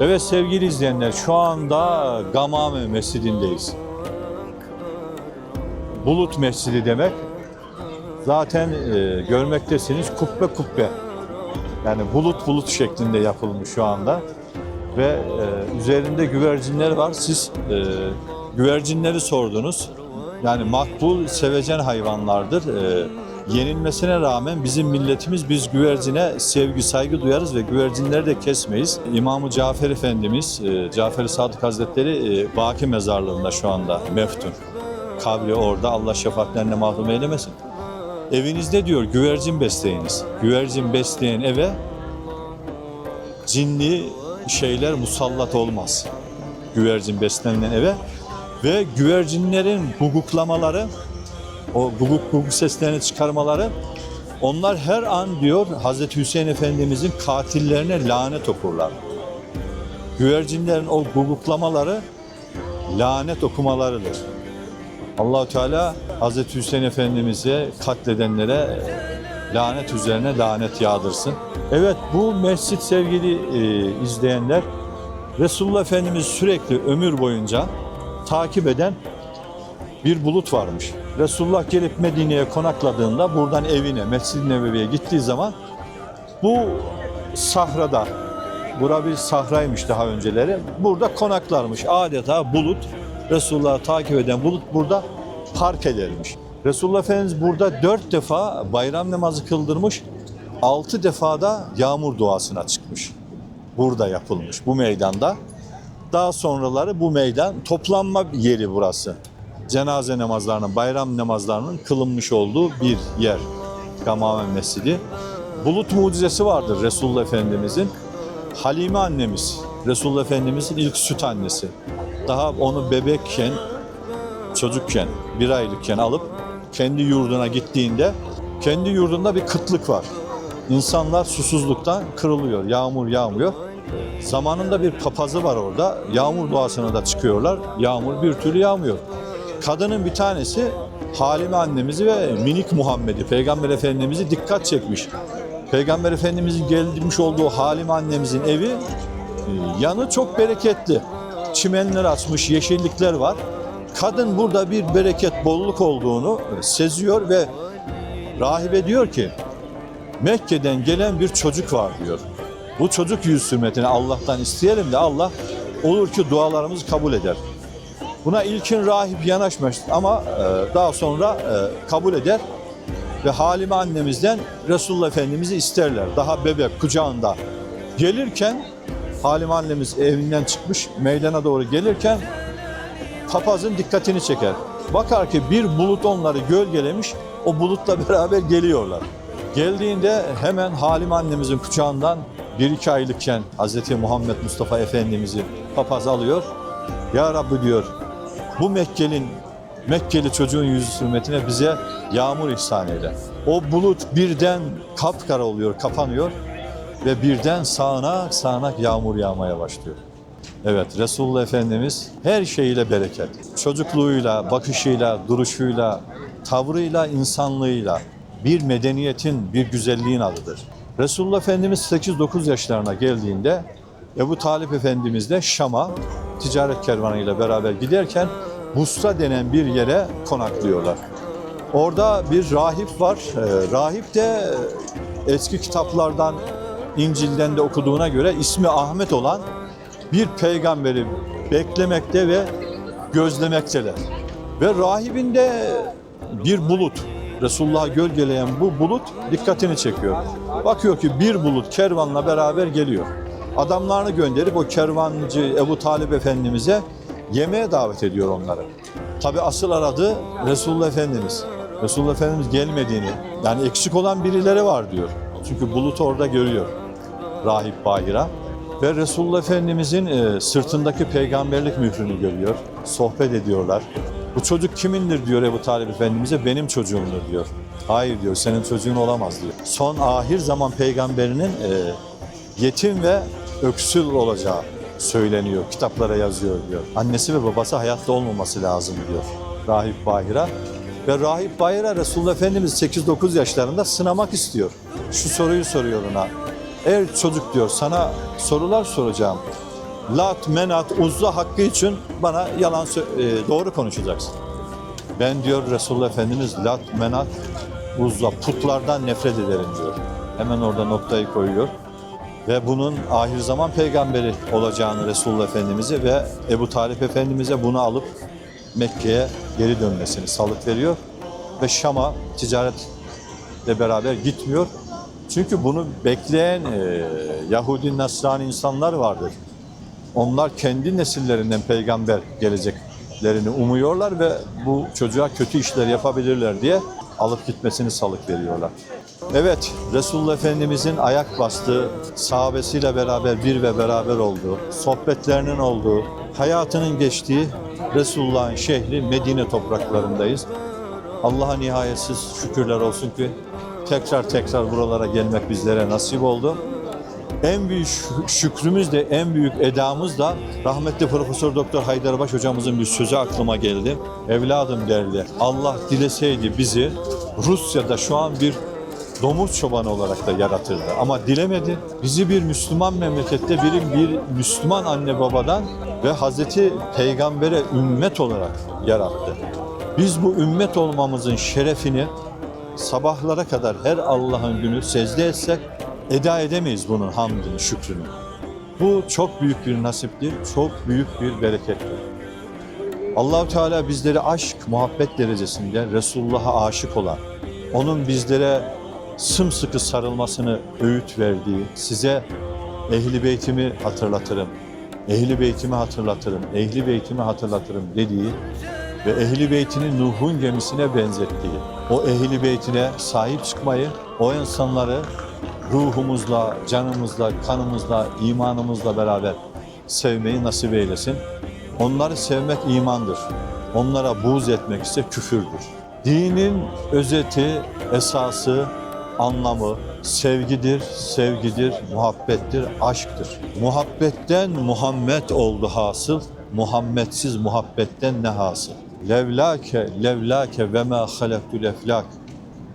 Evet sevgili izleyenler şu anda Gamame Mescidindeyiz. Bulut Mescidi demek. Zaten e, görmektesiniz kubbe kubbe. Yani bulut bulut şeklinde yapılmış şu anda. Ve e, üzerinde güvercinler var. Siz e, güvercinleri sordunuz. Yani makbul, sevecen hayvanlardır. E, yenilmesine rağmen bizim milletimiz biz güvercine sevgi, saygı duyarız ve güvercinleri de kesmeyiz. İmam-ı Cafer Efendimiz, e, Cafer Sadık Hazretleri e, Baki mezarlığında şu anda meftun. Kabri orada Allah şefaatlerine mahrum eylemesin. Evinizde diyor güvercin besleyiniz. Güvercin besleyen eve cinli şeyler musallat olmaz. Güvercin beslenilen eve ve güvercinlerin guguklamaları, o guguk guguk seslerini çıkarmaları onlar her an diyor Hazreti Hüseyin Efendimizin katillerine lanet okurlar. Güvercinlerin o guguklamaları lanet okumalarıdır. Allahu Teala Hazreti Hüseyin Efendimiz'e katledenlere lanet üzerine lanet yağdırsın. Evet bu mescit sevgili e, izleyenler Resulullah Efendimiz sürekli ömür boyunca takip eden bir bulut varmış. Resulullah gelip Medine'ye konakladığında buradan evine, Mescid-i Nebevi'ye gittiği zaman bu sahrada, bura bir sahraymış daha önceleri, burada konaklarmış. Adeta bulut, Resulullah'ı takip eden bulut burada park edermiş. Resulullah Efendimiz burada dört defa bayram namazı kıldırmış, altı defa da yağmur duasına çıkmış. Burada yapılmış, bu meydanda. Daha sonraları bu meydan toplanma yeri burası. Cenaze namazlarının, bayram namazlarının kılınmış olduğu bir yer. Gamame Mescidi. Bulut mucizesi vardır Resulullah Efendimizin. Halime annemiz, Resulullah Efendimizin ilk süt annesi. Daha onu bebekken, çocukken, bir aylıkken alıp kendi yurduna gittiğinde kendi yurdunda bir kıtlık var. İnsanlar susuzluktan kırılıyor, yağmur yağmıyor. Zamanında bir papazı var orada. Yağmur duasına da çıkıyorlar. Yağmur bir türlü yağmıyor. Kadının bir tanesi Halime annemizi ve minik Muhammed'i, Peygamber Efendimiz'i dikkat çekmiş. Peygamber Efendimiz'in gelmiş olduğu Halime annemizin evi e, yanı çok bereketli. Çimenler açmış, yeşillikler var. Kadın burada bir bereket, bolluk olduğunu seziyor ve rahibe diyor ki Mekke'den gelen bir çocuk var diyor. Bu çocuk yüz hürmetine Allah'tan isteyelim de Allah olur ki dualarımızı kabul eder. Buna ilkin rahip yanaşmış ama e, daha sonra e, kabul eder ve Halime annemizden Resulullah Efendimiz'i isterler. Daha bebek kucağında gelirken Halime annemiz evinden çıkmış meydana doğru gelirken papazın dikkatini çeker. Bakar ki bir bulut onları gölgelemiş, o bulutla beraber geliyorlar. Geldiğinde hemen Halime annemizin kucağından bir iki aylıkken Hz. Muhammed Mustafa Efendimiz'i papaz alıyor. Ya Rabbi diyor, bu Mekkel'in Mekkeli çocuğun yüzü hürmetine bize yağmur ihsan eyle. O bulut birden kapkara oluyor, kapanıyor ve birden sağanak sağanak yağmur yağmaya başlıyor. Evet Resulullah Efendimiz her şeyiyle bereket. Çocukluğuyla, bakışıyla, duruşuyla, tavrıyla, insanlığıyla bir medeniyetin, bir güzelliğin adıdır. Resulullah Efendimiz 8-9 yaşlarına geldiğinde Ebu Talip Efendimiz de Şam'a ticaret kervanıyla beraber giderken Busra denen bir yere konaklıyorlar. Orada bir rahip var. Ee, rahip de eski kitaplardan, İncil'den de okuduğuna göre ismi Ahmet olan bir peygamberi beklemekte ve gözlemekteler. Ve rahibin de bir bulut, Resulullah'ı gölgeleyen bu bulut dikkatini çekiyor. Bakıyor ki bir bulut kervanla beraber geliyor. Adamlarını gönderip o kervancı Ebu Talip Efendimiz'e yemeğe davet ediyor onları. Tabi asıl aradığı Resulullah Efendimiz. Resulullah Efendimiz gelmediğini, yani eksik olan birileri var diyor. Çünkü bulut orada görüyor rahip Bahira. Ve Resulullah Efendimizin e, sırtındaki peygamberlik mührünü görüyor. Sohbet ediyorlar. Bu çocuk kimindir diyor Ebu Talib Efendimiz'e. Benim çocuğumdur diyor. Hayır diyor senin çocuğun olamaz diyor. Son ahir zaman peygamberinin e, yetim ve öksül olacağı söyleniyor. Kitaplara yazıyor diyor. Annesi ve babası hayatta olmaması lazım diyor. Rahip Bahira. Ve Rahip Bahira Resulullah Efendimiz 8-9 yaşlarında sınamak istiyor. Şu soruyu soruyor ona. Eğer çocuk diyor sana sorular soracağım. Lat, Menat, Uzza hakkı için bana yalan e, doğru konuşacaksın. Ben diyor Resulullah Efendimiz Lat, Menat, Uzza putlardan nefret ederim diyor. Hemen orada noktayı koyuyor. Ve bunun ahir zaman peygamberi olacağını Resulullah Efendimiz'e ve Ebu Talip Efendimiz'e bunu alıp Mekke'ye geri dönmesini salık veriyor. Ve Şam'a ticaretle beraber gitmiyor. Çünkü bunu bekleyen e, Yahudi, Nasrani insanlar vardır. Onlar kendi nesillerinden peygamber geleceklerini umuyorlar ve bu çocuğa kötü işler yapabilirler diye alıp gitmesini salık veriyorlar. Evet, Resulullah Efendimizin ayak bastığı, sahabesiyle beraber bir ve beraber olduğu, sohbetlerinin olduğu, hayatının geçtiği Resulullah'ın şehri Medine topraklarındayız. Allah'a nihayetsiz şükürler olsun ki tekrar tekrar buralara gelmek bizlere nasip oldu. En büyük şü- şükrümüz de en büyük edamız da rahmetli Profesör Doktor Haydarbaş hocamızın bir sözü aklıma geldi. Evladım derdi. Allah dileseydi bizi Rusya'da şu an bir domuz çobanı olarak da yaratırdı. Ama dilemedi. Bizi bir Müslüman memlekette bir, bir Müslüman anne babadan ve Hazreti Peygamber'e ümmet olarak yarattı. Biz bu ümmet olmamızın şerefini sabahlara kadar her Allah'ın günü secde etsek eda edemeyiz bunun hamdini, şükrünü. Bu çok büyük bir nasiptir, çok büyük bir berekettir. Allahu Teala bizleri aşk, muhabbet derecesinde Resulullah'a aşık olan, onun bizlere sımsıkı sarılmasını öğüt verdiği, size ehli beytimi hatırlatırım, ehli beytimi hatırlatırım, ehli beytimi hatırlatırım dediği ve ehli beytini Nuh'un gemisine benzettiği, o ehli beytine sahip çıkmayı, o insanları ruhumuzla, canımızla, kanımızla, imanımızla beraber sevmeyi nasip eylesin. Onları sevmek imandır. Onlara buğz etmek ise küfürdür. Dinin özeti, esası, anlamı sevgidir, sevgidir, muhabbettir, aşktır. Muhabbetten Muhammed oldu hasıl, Muhammedsiz muhabbetten ne hasıl? Levlake, levlake ve ma halaktul eflak.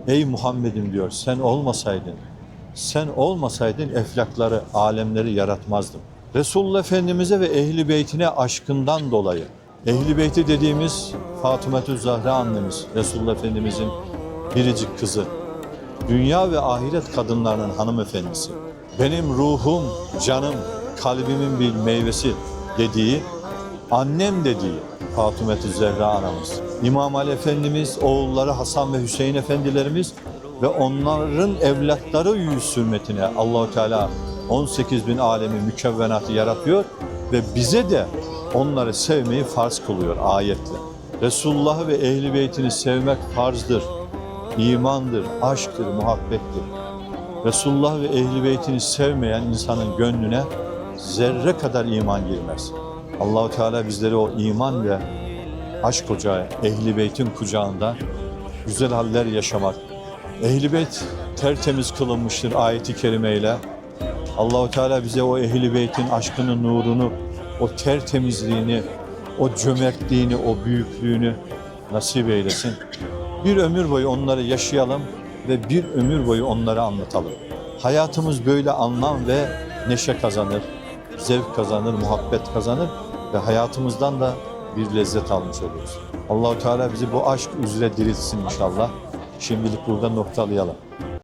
Ey Muhammed'im diyor, sen olmasaydın, sen olmasaydın eflakları, alemleri yaratmazdım. Resulullah Efendimiz'e ve Ehli Beytine aşkından dolayı, Ehli Beyti dediğimiz Fatımetü Zahra annemiz, Resulullah Efendimiz'in biricik kızı, dünya ve ahiret kadınlarının hanımefendisi, benim ruhum, canım, kalbimin bir meyvesi dediği, annem dediği Fatımetü Zehra anamız. İmam Ali Efendimiz, oğulları Hasan ve Hüseyin Efendilerimiz ve onların evlatları yüz hürmetine Allahu Teala 18 bin alemi mükevvenatı yaratıyor ve bize de onları sevmeyi farz kılıyor ayetle. Resulullah'ı ve ehli beytini sevmek farzdır, imandır, aşktır, muhabbettir. Resulullah ve ehli beytini sevmeyen insanın gönlüne zerre kadar iman girmez. Allahu Teala bizleri o iman ve aşk ocağı, ehli beytin kucağında güzel haller yaşamak. Ehli beyt tertemiz kılınmıştır ayeti kerimeyle. Allahu Teala bize o ehli beytin aşkını, nurunu, o tertemizliğini, o cömertliğini, o büyüklüğünü nasip eylesin. Bir ömür boyu onları yaşayalım ve bir ömür boyu onları anlatalım. Hayatımız böyle anlam ve neşe kazanır, zevk kazanır, muhabbet kazanır ve hayatımızdan da bir lezzet almış oluruz. Allahu Teala bizi bu aşk üzere diriltsin inşallah. Şimdilik burada noktalayalım.